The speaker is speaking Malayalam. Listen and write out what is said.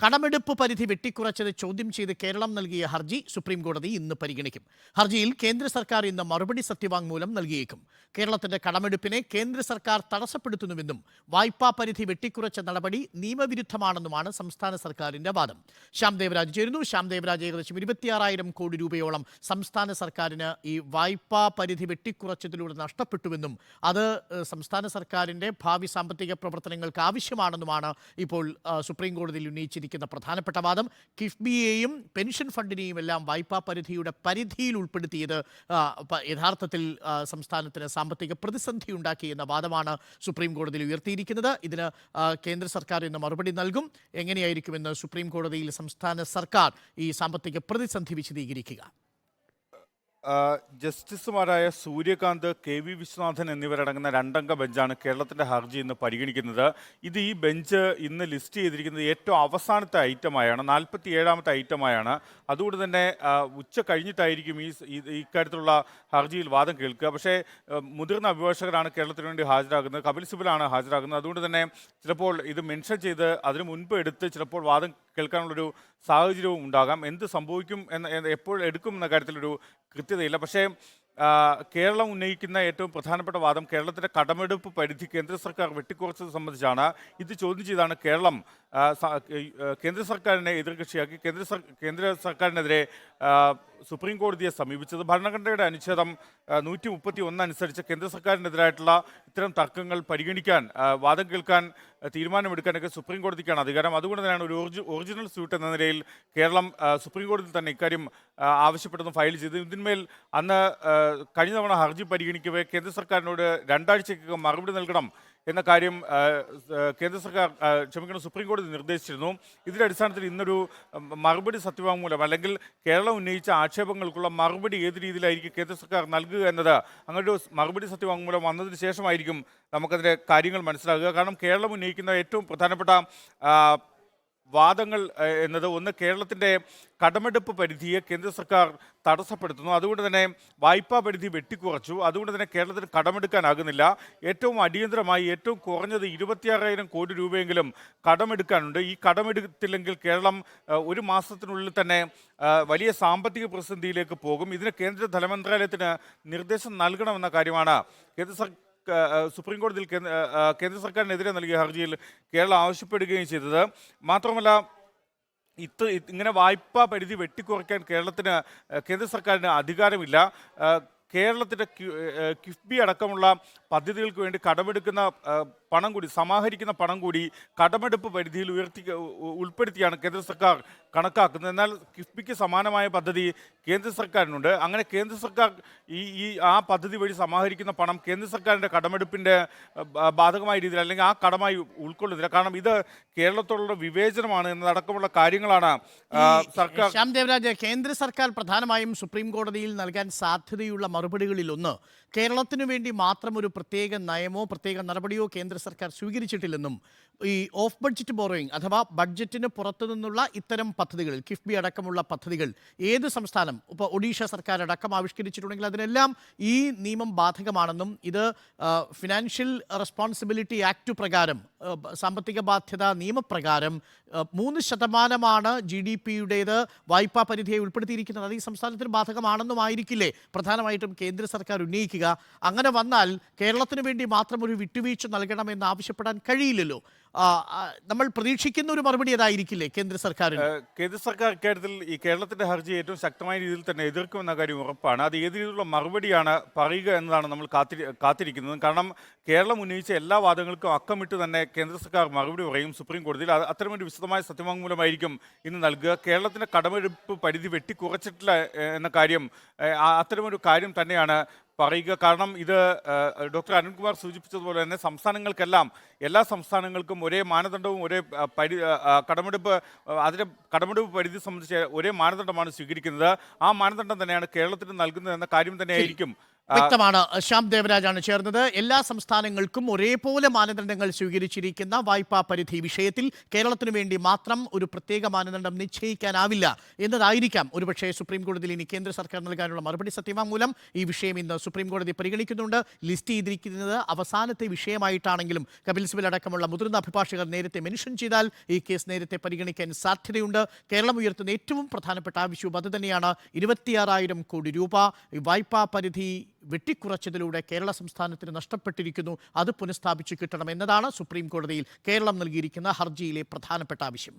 കടമെടുപ്പ് പരിധി വെട്ടിക്കുറച്ചത് ചോദ്യം ചെയ്ത് കേരളം നൽകിയ ഹർജി സുപ്രീം കോടതി ഇന്ന് പരിഗണിക്കും. ഹർജിയിൽ കേന്ദ്ര സർക്കാർ ഇന്ന് മറുപടി സത്യവാങ്മൂലം നൽകിയേക്കും. കേരളത്തിന്റെ കടമെടുപ്പിനെ കേന്ദ്ര സർക്കാർ തടസ്സപ്പെടുത്തുന്നുവെന്നും വായ്പാ പരിധി വെട്ടിക്കുറച്ച നടപടി നിയമവിരുദ്ധമാണെന്നുമാണ് സംസ്ഥാന സർക്കാരിന്റെ വാദം. ശ്യാം ദേവരാജ് ചേരുന്നു. ശ്യാം ദേവരാജ് ഏകദേശം ഇരുപത്തിയാറായിരം കോടി രൂപയോളം സംസ്ഥാന സർക്കാരിന് ഈ വായ്പാ പരിധി വെട്ടിക്കുറച്ചതിലൂടെ നഷ്ടപ്പെട്ടുവെന്നും അത് സംസ്ഥാന സർക്കാരിന്റെ ഭാവി സാമ്പത്തിക പ്രവർത്തനങ്ങൾക്ക് ആവശ്യമാണെന്നുമാണ് ഇപ്പോൾ സുപ്രീം കോടതിയിൽ ഉന്നയിച്ചിരിക്കുന്ന പ്രധാനപ്പെട്ട വാദം കിഫ്ബിയെയും പെൻഷൻ ഫണ്ടിനെയും എല്ലാം വായ്പാ പരിധിയുടെ പരിധിയിൽ ഉൾപ്പെടുത്തിയത് യഥാർത്ഥത്തിൽ സംസ്ഥാനത്തിന് സാമ്പത്തിക പ്രതിസന്ധി ഉണ്ടാക്കി എന്ന വാദമാണ് സുപ്രീം കോടതിയിൽ ഉയർത്തിയിരിക്കുന്നത്. ഇതിന് കേന്ദ്ര സർക്കാർ ഇന്ന് മറുപടി നൽകും. എങ്ങനെയായിരിക്കുമെന്ന് സുപ്രീം കോടതിയിൽ സംസ്ഥാന സർക്കാർ ഈ സാമ്പത്തിക പ്രതിസന്ധി വിശദീകരിക്കുക. ജസ്റ്റിസുമാരായ സൂര്യകാന്ത് കെ വി വിശ്വനാഥൻ എന്നിവരടങ്ങുന്ന രണ്ടംഗ ബെഞ്ചാണ് കേരളത്തിന്റെ ഹർജി ഇന്ന് പരിഗണിക്കുന്നത്. ഇത് ഈ ബെഞ്ച് ഇന്ന് ലിസ്റ്റ് ചെയ്തിരിക്കുന്നത് ഏറ്റവും അവസാനത്തെ ഐറ്റമായാണ് നാൽപ്പത്തി ഏഴാമത്തെ ഐറ്റമായാണ്. അതുകൊണ്ട് തന്നെ ഉച്ച കഴിഞ്ഞിട്ടായിരിക്കും ഈ ഇക്കാര്യത്തിലുള്ള ഹർജിയിൽ വാദം കേൾക്കുക. പക്ഷേ മുതിർന്ന അഭിഭാഷകരാണ് കേരളത്തിന് വേണ്ടി ഹാജരാകുന്നത്. കപിൽ സിബലാണ് ഹാജരാകുന്നത്. അതുകൊണ്ട് തന്നെ ചിലപ്പോൾ ഇത് മെൻഷൻ ചെയ്ത് അതിന് മുൻപ് എടുത്ത് ചിലപ്പോൾ വാദം കേൾക്കാനുള്ളൊരു സാഹചര്യവും ഉണ്ടാകാം. എന്ത് സംഭവിക്കും എന്ന് എപ്പോൾ എടുക്കും എന്ന കാര്യത്തിലൊരു കൃത്യതയില്ല പക്ഷേ കേരളം ഉന്നയിക്കുന്ന ഏറ്റവും പ്രധാനപ്പെട്ട വാദം കേരളത്തിന്റെ കടമെടുപ്പ് പരിധി കേന്ദ്ര സർക്കാർ വെട്ടിക്കുറച്ചത് സംബന്ധിച്ചാണ്. ഇത് ചോദ്യം ചെയ്താണ് കേരളം കേന്ദ്ര സർക്കാരിനെ എതിർകക്ഷിയാക്കി കേന്ദ്ര കേന്ദ്ര സർക്കാരിനെതിരെ സുപ്രീം കോടതിയെ സമീപിച്ചത്. ഭരണഘടനയുടെ അനുച്ഛേദം നൂറ്റി മുപ്പത്തി ഒന്ന് അനുസരിച്ച് കേന്ദ്ര സർക്കാരിനെതിരായിട്ടുള്ള ഇത്തരം തർക്കങ്ങൾ പരിഗണിക്കാൻ വാദം കേൾക്കാൻ തീരുമാനമെടുക്കാനൊക്കെ സുപ്രീം കോടതിക്കാണ് അധികാരം. അതുകൊണ്ട് തന്നെയാണ് ഒരു ഒറിജി ഒറിജിനൽ സ്യൂട്ട് എന്ന നിലയിൽ കേരളം സുപ്രീം കോടതിയിൽ തന്നെ ഇക്കാര്യം ആവശ്യപ്പെട്ടെന്ന് ഫയൽ ചെയ്തു ഇതിന്മേൽ അന്ന് കഴിഞ്ഞ തവണ ഹർജി പരിഗണിക്കവേ കേന്ദ്ര സർക്കാരിനോട് രണ്ടാഴ്ചക്കകം മറുപടി നൽകണം എന്ന കാര്യം കേന്ദ്ര സർക്കാർ ക്ഷമിക്കണം സുപ്രീം കോടതി നിർദ്ദേശിച്ചിരുന്നു. ഇതിന്റെ അടിസ്ഥാനത്തിൽ ഇന്നൊരു മറുപടി സത്യവാങ്മൂലം അല്ലെങ്കിൽ കേരളം ഉന്നയിച്ച ആക്ഷേപങ്ങൾക്കുള്ള മറുപടി ഏത് രീതിയിലായിരിക്കും കേന്ദ്ര സർക്കാർ നൽകുക എന്നത് അങ്ങനൊരു മറുപടി സത്യവാങ്മൂലം വന്നതിന് ശേഷമായിരിക്കും നമുക്കതിന്റെ കാര്യങ്ങൾ മനസ്സിലാകുക. കാരണം കേരളം ഉന്നയിക്കുന്ന ഏറ്റവും പ്രധാനപ്പെട്ട വാദങ്ങൾ എന്നത് ഒന്ന് കേരളത്തിന്റെ കടമെടുപ്പ് പരിധിയെ കേന്ദ്ര സർക്കാർ തടസ്സപ്പെടുത്തുന്നു. അതുകൊണ്ട് തന്നെ വായ്പാ പരിധി വെട്ടിക്കുറച്ചു. അതുകൊണ്ട് തന്നെ കേരളത്തിന് കടമെടുക്കാനാകുന്നില്ല. ഏറ്റവും അടിയന്തരമായി ഏറ്റവും കുറഞ്ഞത് ഇരുപത്തിയാറായിരം കോടി രൂപയെങ്കിലും കടമെടുക്കാനുണ്ട്. ഈ കടമെടുത്തില്ലെങ്കിൽ കേരളം ഒരു മാസത്തിനുള്ളിൽ തന്നെ വലിയ സാമ്പത്തിക പ്രതിസന്ധിയിലേക്ക് പോകും. ഇതിന് കേന്ദ്ര ധനമന്ത്രാലയത്തിന് നിർദ്ദേശം നൽകണമെന്ന കാര്യമാണ് കേന്ദ്ര സർക്കാർ സുപ്രീം കോടതിയിൽ കേന്ദ്ര സർക്കാരിനെതിരെ നൽകിയ ഹർജിയിൽ കേരളം ആവശ്യപ്പെടുകയും ചെയ്തത്. മാത്രമല്ല ഇത് ഇത് ഇങ്ങനെ വായ്പാ പരിധി വെട്ടിക്കുറയ്ക്കാൻ കേരളത്തിന് കേന്ദ്ര സർക്കാരിന് അധികാരമില്ല. കേരളത്തിന്റെ കിഫ്ബി അടക്കമുള്ള പദ്ധതികൾക്ക് വേണ്ടി കടമെടുക്കുന്ന പണം കൂടി സമാഹരിക്കുന്ന പണം കൂടി കടമെടുപ്പ് പരിധിയിൽ ഉയർത്തി ഉൾപ്പെടുത്തിയാണ് കേന്ദ്ര സർക്കാർ കണക്കാക്കുന്നത്. എന്നാൽ കിഫ്ബിക്ക് സമാനമായ പദ്ധതി കേന്ദ്ര സർക്കാരിനുണ്ട്. അങ്ങനെ കേന്ദ്ര സർക്കാർ ഈ ഈ ആ പദ്ധതി വഴി സമാഹരിക്കുന്ന പണം കേന്ദ്ര സർക്കാരിന്റെ കടമെടുപ്പിന്റെ ബാധകമായ രീതിയിൽ അല്ലെങ്കിൽ ആ കടമായി ഉൾക്കൊള്ളുന്നില്ല. കാരണം ഇത് കേരളത്തോടുള്ള വിവേചനമാണ് എന്നതടക്കമുള്ള കാര്യങ്ങളാണ് സർക്കാർ ശ്യാം ദേവരാജ് കേന്ദ്ര സർക്കാർ പ്രധാനമായും സുപ്രീം കോടതിയിൽ നൽകാൻ സാധ്യതയുള്ള മറുപടികളിൽ ഒന്ന് കേരളത്തിനു വേണ്ടി മാത്രം ഒരു പ്രത്യേക നയമോ പ്രത്യേക നടപടിയോ കേന്ദ്ര സർക്കാർ സ്വീകരിച്ചിട്ടില്ലെന്നും ഈ ഓഫ് ബഡ്ജറ്റ് ബോറോയിങ് അഥവാ ബഡ്ജറ്റിന് പുറത്തു നിന്നുള്ള ഇത്തരം പദ്ധതികൾ കിഫ്ബി അടക്കമുള്ള പദ്ധതികൾ ഏത് സംസ്ഥാനം ഇപ്പോൾ ഒഡീഷ സർക്കാർ അടക്കം ആവിഷ്കരിച്ചിട്ടുണ്ടെങ്കിൽ അതിനെല്ലാം ഈ നിയമം ബാധകമാണെന്നും ഇത് ഫിനാൻഷ്യൽ റെസ്പോൺസിബിലിറ്റി ആക്ട് പ്രകാരം സാമ്പത്തിക ബാധ്യത നിയമപ്രകാരം മൂന്ന് ശതമാനമാണ് ജി ഡി പിയുടേത് വായ്പാ പരിധിയെ ഉൾപ്പെടുത്തിയിരിക്കുന്നത്. അത് ഈ സംസ്ഥാനത്തിന് ബാധകമാണെന്നും ആയിരിക്കില്ലേ പ്രധാനമായിട്ടും കേന്ദ്ര സർക്കാർ ഉന്നയിക്കുക. അങ്ങനെ വന്നാൽ കേരളത്തിന് വേണ്ടി മാത്രം ഒരു വിട്ടുവീഴ്ച നൽകണമെന്ന് ആവശ്യപ്പെടാൻ കഴിയില്ലല്ലോ. നമ്മൾ പ്രതീക്ഷിക്കുന്ന ഒരു മറുപടി അതായിരിക്കില്ലേ കേന്ദ്ര സർക്കാർ കേന്ദ്ര സർക്കാർ ഇക്കാര്യത്തിൽ ഈ കേരളത്തിന്റെ ഹർജി ഏറ്റവും ശക്തമായ രീതിയിൽ തന്നെ എതിർക്കുമെന്ന കാര്യം ഉറപ്പാണ്. അത് ഏത് രീതിയിലുള്ള മറുപടിയാണ് പറയുക എന്നതാണ് നമ്മൾ കാത്തിരി കാത്തിരിക്കുന്നത്. കാരണം കേരളം ഉന്നയിച്ച എല്ലാ വാദങ്ങൾക്കും അക്കമിട്ട് തന്നെ കേന്ദ്ര സർക്കാർ മറുപടി പറയും സുപ്രീം കോടതിയിൽ. അത് അത്തരമൊരു വിശദമായ സത്യവാങ്മൂലമായിരിക്കും ഇന്ന് നൽകുക. കേരളത്തിന്റെ കടമെടുപ്പ് പരിധി വെട്ടിക്കുറച്ചിട്ടില്ല എന്ന കാര്യം അത്തരമൊരു കാര്യം തന്നെയാണ് പറയുക. കാരണം ഇത് ഡോക്ടർ അരുൺകുമാർ സൂചിപ്പിച്ചതുപോലെ തന്നെ സംസ്ഥാനങ്ങൾക്കെല്ലാം എല്ലാ സംസ്ഥാനങ്ങൾക്കും ഒരേ മാനദണ്ഡവും ഒരേ പരി കടമെടുപ്പ് അതിന്റെ കടമെടുപ്പ് പരിധി സംബന്ധിച്ച് ഒരേ മാനദണ്ഡമാണ് സ്വീകരിക്കുന്നത്. ആ മാനദണ്ഡം തന്നെയാണ് കേരളത്തിന് നൽകുന്നത് എന്ന കാര്യം തന്നെയായിരിക്കും. വ്യക്തമാണ്. ശ്യാം ദേവരാജാണ് ചേർന്നത്. എല്ലാ സംസ്ഥാനങ്ങൾക്കും ഒരേപോലെ മാനദണ്ഡങ്ങൾ സ്വീകരിച്ചിരിക്കുന്ന വായ്പാ പരിധി വിഷയത്തിൽ കേരളത്തിനു വേണ്ടി മാത്രം ഒരു പ്രത്യേക മാനദണ്ഡം നിശ്ചയിക്കാനാവില്ല എന്നതായിരിക്കാം. ഒരുപക്ഷേ സുപ്രീം കോടതിയിൽ ഇനി കേന്ദ്ര സർക്കാർ നൽകാനുള്ള മറുപടി സത്യവാങ്മൂലം ഈ വിഷയം ഇന്ന് സുപ്രീം കോടതി പരിഗണിക്കുന്നുണ്ട്. ലിസ്റ്റ് ചെയ്തിരിക്കുന്നത് അവസാനത്തെ വിഷയമായിട്ടാണെങ്കിലും കപിൽ സിബൽ അടക്കമുള്ള മുതിർന്ന അഭിഭാഷകർ നേരത്തെ മെൻഷൻ ചെയ്താൽ ഈ കേസ് നേരത്തെ പരിഗണിക്കാൻ സാധ്യതയുണ്ട്. കേരളം ഉയർത്തുന്ന ഏറ്റവും പ്രധാനപ്പെട്ട ആവശ്യവും അത് തന്നെയാണ് ഇരുപത്തിയാറായിരം കോടി രൂപ വായ്പാ പരിധി വെട്ടിക്കുറച്ചതിലൂടെ കേരള സംസ്ഥാനത്തിന് നഷ്ടപ്പെട്ടിരിക്കുന്നു. അത് പുനഃസ്ഥാപിച്ചു കിട്ടണം എന്നതാണ് സുപ്രീം കോടതിയിൽ കേരളം നൽകിയിരിക്കുന്ന ഹർജിയിലെ പ്രധാനപ്പെട്ട ആവശ്യം.